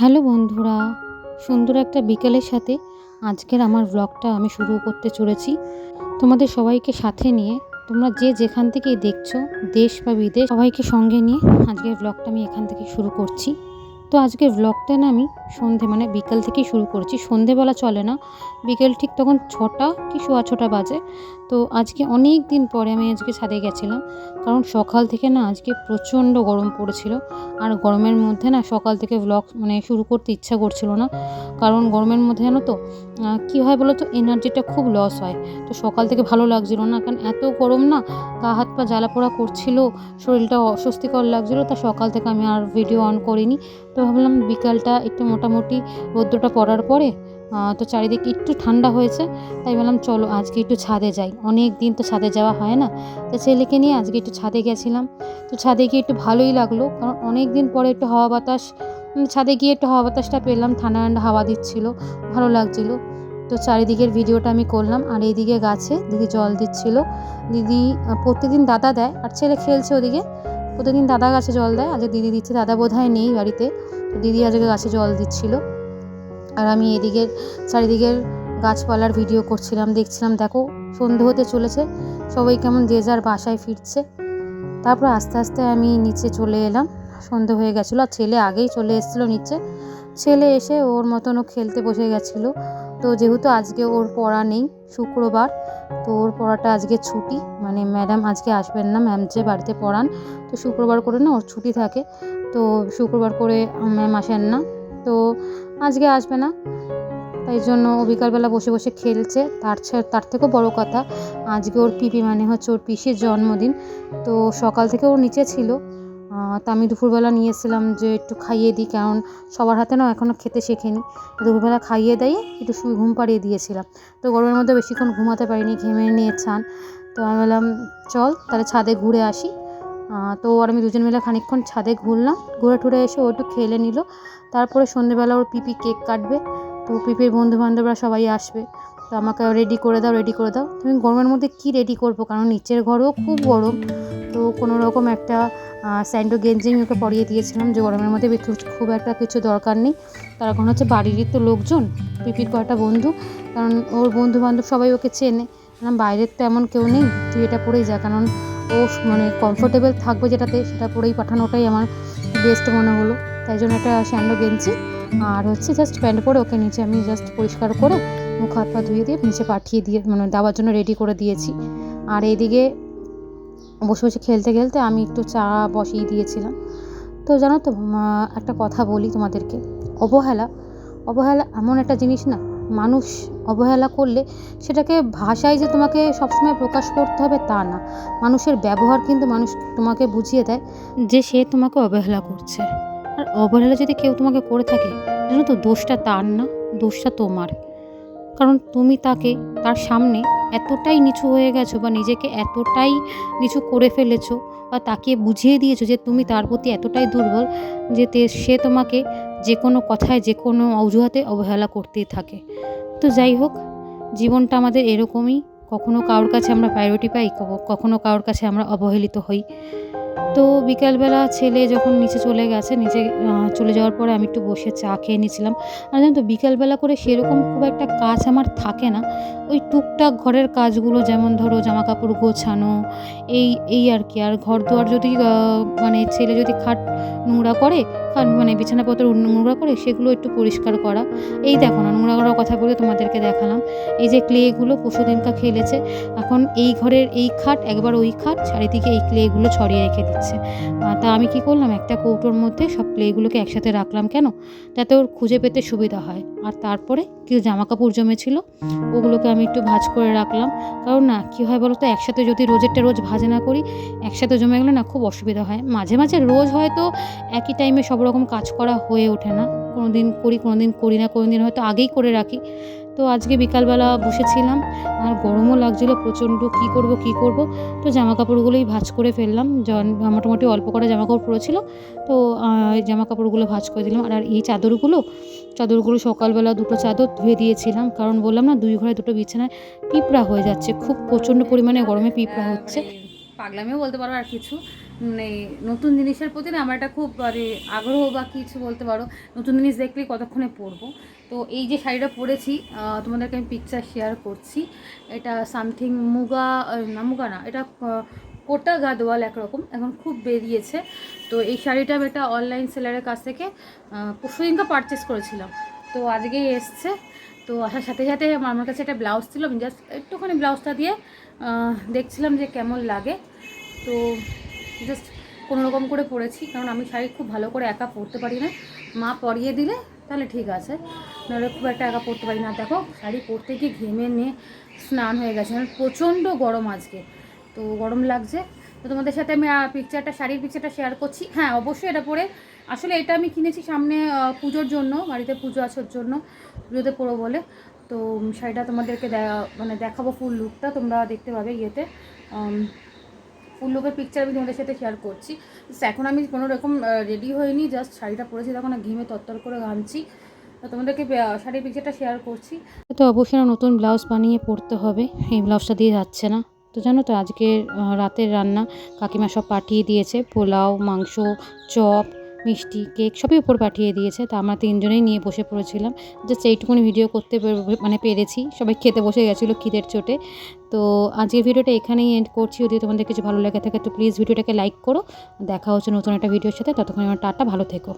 Hello বন্ধুরা, সুন্দর একটা বিকেলের সাথে আজকের আমার ব্লগটা আমি শুরু করতে চলেছি। তোমাদের সবাইকে সাথে নিয়ে তোমরা যে যেখান থেকেই দেখছ, দেশ বা বিদেশ, সবাইকে সঙ্গে নিয়ে আজকের ব্লগটা আমি এখান থেকে শুরু করছি। তো আজকে ব্লগটা না আমি সন্ধে মানে বিকেল থেকেই শুরু করছি। সন্ধেবেলা চলে না, বিকেল ঠিক তখন ছটা কি সোয়া ছটা বাজে। তো আজকে অনেক দিন পরে আমি আজকে ছাদে গেছিলাম, কারণ সকাল থেকে না আজকে প্রচণ্ড গরম পড়েছিল। আর গরমের মধ্যে না সকাল থেকে ব্লগ মানে শুরু করতে ইচ্ছা করছিল না, কারণ গরমের মধ্যে জানো তো কী হয় বলো তো এনার্জিটা খুব লস হয়। তো সকাল থেকে ভালো লাগছিল না, কারণ এত গরম না, গা হাত পা জ্বালা পোড়া করছিল, শরীরটা অস্বস্তিকর লাগছিল, তা সকাল থেকে আমি আর ভিডিও অন করিনি। তো ভাবলাম বিকালটা একটু মোটামুটি রৌদ্রটা পড়ার পরে তো চারিদিকে একটু ঠান্ডা হয়েছে, তাই বললাম চলো আজকে একটু ছাদে যাই। অনেক দিন তো ছাদে যাওয়া হয় না, তো ছেলেকে নিয়ে আজকে একটু ছাদে গেছিলাম। তো ছাদে গিয়ে একটু ভালোই লাগল, কারণ অনেক দিন পরে একটু হাওয়া বাতাস ছাদে গিয়ে একটু হাওয়া বাতাসটা পেলাম, ঠান্ডা ঠান্ডা হাওয়া দিচ্ছিল, ভালো লাগছিল। তো চারিদিকের ভিডিওটা আমি করলাম, আর এইদিকে গাছে দিদি জল দিচ্ছিল। দিদি প্রতিদিন দাদা দেয়, আর ছেলে খেলছে ওদিকে। প্রতিদিন দাদা গাছে জল দেয়, আজকে দিদি দিচ্ছে, দাদা বোধহয় নেই বাড়িতে। দিদি আজকে গাছে জল দিচ্ছিল। আর আমি এদিকের চারিদিকের গাছপালার ভিডিও করছিলাম, দেখছিলাম, দেখো, সন্ধে হতে চলেছে, সবাই কেমন যে যার বাসায় ফিরছে। তারপর আস্তে আস্তে আমি নিচে চলে এলাম। সন্ধে হয়ে গেছিল, আর ছেলে আগেই চলে এসেছিল নিচে। ছেলে এসে ওর মতন ও খেলতে বসে গেছিল। তো যেহেতু আজকে ওর পড়া নেই, শুক্রবার, তো ওর পড়াটা আজকে ছুটি। মানে ম্যাডাম আজকে আসবেন না, ম্যাম যে বাড়িতে পড়ান, তো শুক্রবার করে না ওর ছুটি থাকে। তো শুক্রবার করে ম্যাম আসেন না, তো আজকে আসবে না। তাই জন্য ও বিকালবেলা বসে বসে খেলছে। তার তার থেকেও বড় কথা, আজকে ওর পিপি মানে হচ্ছে ওর পিসির জন্মদিন। তো সকাল থেকে ও নিচে ছিল। তা আমি দুপুরবেলা নিয়ে এসেছিলাম যে একটু খাইয়ে দিই, কারণ সবার হাতে না এখনও খেতে শেখেনি। দুপুরবেলা খাইয়ে দিয়ে একটু শুয়ে ঘুম পাড়িয়ে দিয়েছিলাম। তো গরমের মধ্যে বেশিক্ষণ ঘুমাতে পারিনি, ঘেমে নিয়ে ছান তো আমি বললাম, চল, তাহলে ছাদে ঘুরে আসি। তো আর আমি দুজন মিলে খানিকক্ষণ ছাদে ঘুরলাম। ঘুরে টুরে এসে ও একটু খেলে নিল। তারপরে সন্ধেবেলা ওর পিপি কেক কাটবে। তো পিপির বন্ধু বান্ধবরা সবাই আসবে। তো আমাকে রেডি করে দাও রেডি করে দাও। তুমি গরমের মধ্যে কি রেডি করব? কারণ নিচের ঘরও খুব গরম। তো কোনো রকম একটা স্যান্ডো গেঞ্জি আমি ওকে পরিয়ে দিয়েছিলাম যে গরমের মধ্যে খুব একটা কিছু দরকার নেই। তার এখন হচ্ছে বাড়িরই তো লোকজন, পিপির কয়টা বন্ধু, কারণ ওর বন্ধু বান্ধব সবাই ওকে চেনে। কারণ বাইরের তো এমন কেউ নেই, তুই এটা পরেই যা। কারণ ও মানে কমফোর্টেবল থাকবে যেটাতে, সেটা পরেই পাঠানোটাই আমার বেস্ট মনে হলো। তাই জন্য একটা স্যান্ডো গেঞ্জি আর হচ্ছে জাস্ট প্যান্ট পরে ওকে নিচে আমি জাস্ট পরিষ্কার করে মুখ হাত পা ধুয়ে দিয়ে নিচে পাঠিয়ে দিয়ে মানে দেওয়ার জন্য রেডি করে দিয়েছি। আর এইদিকে বসে বসে খেলতে খেলতে আমি একটু চা বসিয়ে দিয়েছিলাম। তো জানো তো একটা কথা বলি তোমাদেরকে। অবহেলা অবহেলা এমন একটা জিনিস না, মানুষ অবহেলা করলে সেটাকে ভাষায় যে তোমাকে সবসময় প্রকাশ করতে হবে তা না। মানুষের ব্যবহার কিন্তু মানুষ তোমাকে বুঝিয়ে দেয় যে সে তোমাকে অবহেলা করছে। আর অবহেলা যদি কেউ তোমাকে করে থাকে, জানো তো, দোষটা তার না, দোষটা তোমার। কারণ তুমি তাকে, তার সামনে এতটাই নিচু হয়ে গেছো বা নিজেকে এতটাই নিচু করে ফেলেছো বা তাকে বুঝিয়ে দিয়েছ যে তুমি তার প্রতি এতটাই দুর্বল যে সে তোমাকে যে কোনো কথায়, যে কোনো অজুহাতে অবহেলা করতেই থাকে। তো যাই হোক, জীবনটা আমাদের এরকমই। কখনো কারোর কাছে আমরা প্রায়োরিটি পাই কখ- কখনো কারোর কাছে আমরা অবহেলিত হই। তো বিকালবেলা ছেলে যখন নিচে চলে গেছে, নিচে চলে যাওয়ার পরে আমি একটু বসে চা খেয়ে নিয়েছিলাম। আর জানো তো, বিকালবেলা করে সেরকম খুব একটা কাজ আমার থাকে না। ওই টুকটাক ঘরের কাজগুলো যেমন ধরো জামা কাপড় গোছানো, এই এই আর কি। আর ঘর দোয়ার যদি মানে ছেলে যদি খাট নোংরা করে খাট মানে বিছানাপত্র নোংরা করে সেগুলো একটু পরিষ্কার করা। এই দেখো না, নোংরা করার কথা বলে তোমাদেরকে দেখালাম। এই যে ক্লেগুলো পশু দিনকা খেলেছে, এখন এই ঘরের এই খাট, একবার ওই খাট, চারিদিকে এই ক্লেগুলো ছড়িয়ে রেখে দিচ্ছে। তা আমি কি করলাম? একটা কৌটোর মধ্যে সব ক্লেগুলোকে একসাথে রাখলাম কেন? যাতে ওর খুঁজে পেতে সুবিধা হয়। আর তারপরে কিছু জামা কাপড় জমেছিল, ওগুলোকে আমি একটু ভাঁজ করে রাখলাম। কারণ না, কী হয় বলো তো একসাথে যদি রোজেরটা রোজ ভাজে না করি, একসাথে জমে গেলে না খুব অসুবিধা হয়। মাঝে মাঝে রোজ হয়তো একই টাইমে সব রকম কাজ করা হয়ে ওঠে না। কোনো দিন করি কোনো দিন করি না কোনো দিন হয়তো আগেই করে রাখি। তো আজকে বিকালবেলা বসেছিলাম, আর গরমও লাগছিল, প্রচণ্ড কী করব কী করব। তো জামা কাপড়গুলোই ভাঁজ করে ফেললাম। মোটামুটি অল্প করে জামা কাপড় পরেছিল তো জামা কাপড়গুলো ভাঁজ করে দিলাম। আর আর এই চাদরগুলো চাদরগুলো সকালবেলা দুটো চাদর ধুয়ে দিয়েছিলাম। কারণ বললাম না, দুই ঘরে দুটো বিছানায় পিঁপড়া হয়ে যাচ্ছে। খুব প্রচণ্ড পরিমাণে গরমে পিঁপড়া হচ্ছে। পাগলামিও বলতে পারো আর কিছু। মানে নতুন জিনিসের প্রতি না আমার একটা খুব মানে আগ্রহ বা কিছু বলতে পারো। নতুন জিনিস দেখলেই কতক্ষণে পরবো। তো এই যে শাড়িটা পরেছি তোমাদেরকে আমি পিকচার শেয়ার করছি। এটা সামথিং মুগা না মুগা না, এটা কোটা গাদওয়াল একরকম, এখন খুব বেরিয়েছে। তো এই শাড়িটা আমি একটা অনলাইন সেলারের কাছ থেকে পরশু দিনকে পারচেস করেছিলাম। তো আজকেই এসছে। তো আসার সাথে সাথে আমার কাছে একটা ব্লাউজ ছিল, আমি জাস্ট একটুখানি ব্লাউজটা দিয়ে দেখছিলাম যে কেমন লাগে। তো জাস্ট রকম করে পরেছি কারণ আমি শাড়ি খুব ভালো করে একা পরতে পারি না। মা পরিয়ে দিলে তাহলে ঠিক আছে। নাহলে খুব একটা একা পরতে পারি না। দেখো, শাড়ি পরতে গিয়ে ঘেমে নিয়ে স্নান হয়ে গেছে। মানে প্রচণ্ড গরম আজকে। তো গরম লাগছে। তো তোমাদের সাথে আমি পিকচারটা শাড়ির পিকচারটা শেয়ার করছি। হ্যাঁ অবশ্যই এটা পরে। আসলে এটা আমি কিনেছি সামনে পুজোর জন্য, বাড়িতে পুজো আসার জন্য, পুজোতে পরো বলে। তো শাড়িটা তোমাদেরকে মানে দেখাবো ফুল লুকটা তোমরা দেখতে পাবে ইয়েতে। উম, ফুল লোকের পিকচার আমি তোমাদের সাথে শেয়ার করছি। এখন আমি কোনো রকম রেডি হইনি জাস্ট শাড়িটা পরেছি তখন ঘিমে তত্তর করে ঘামছি। তোমাদেরকে শাড়ির পিকচারটা শেয়ার করছি। তো অবশ্যই নতুন ব্লাউজ বানিয়ে পরতে হবে এই ব্লাউজটা দিয়ে যাচ্ছে না। তো জানো তো আজকে রাতের রান্না কাকিমা সব পাঠিয়ে দিয়েছে পোলাও মাংস চপ মিষ্টি, কেক সবই উপর পাঠিয়ে দিয়েছে। তা আমরা তিনজনেই নিয়ে বসে পড়েছিলাম। জাস্ট এইটুকুনি ভিডিও করতে মানে পেরেছি। সবাই খেতে বসে গেছিল খিদের চোটে। তো আজকের ভিডিওটা এখানেই এন্ড করছি। যদি তোমাদের কিছু ভালো লেগে থাকে, তো প্লিজ ভিডিওটাকে লাইক করো। দেখা হচ্ছে নতুন একটা ভিডিওর সাথে। ততক্ষণ আমার টাটা, ভালো থেকো।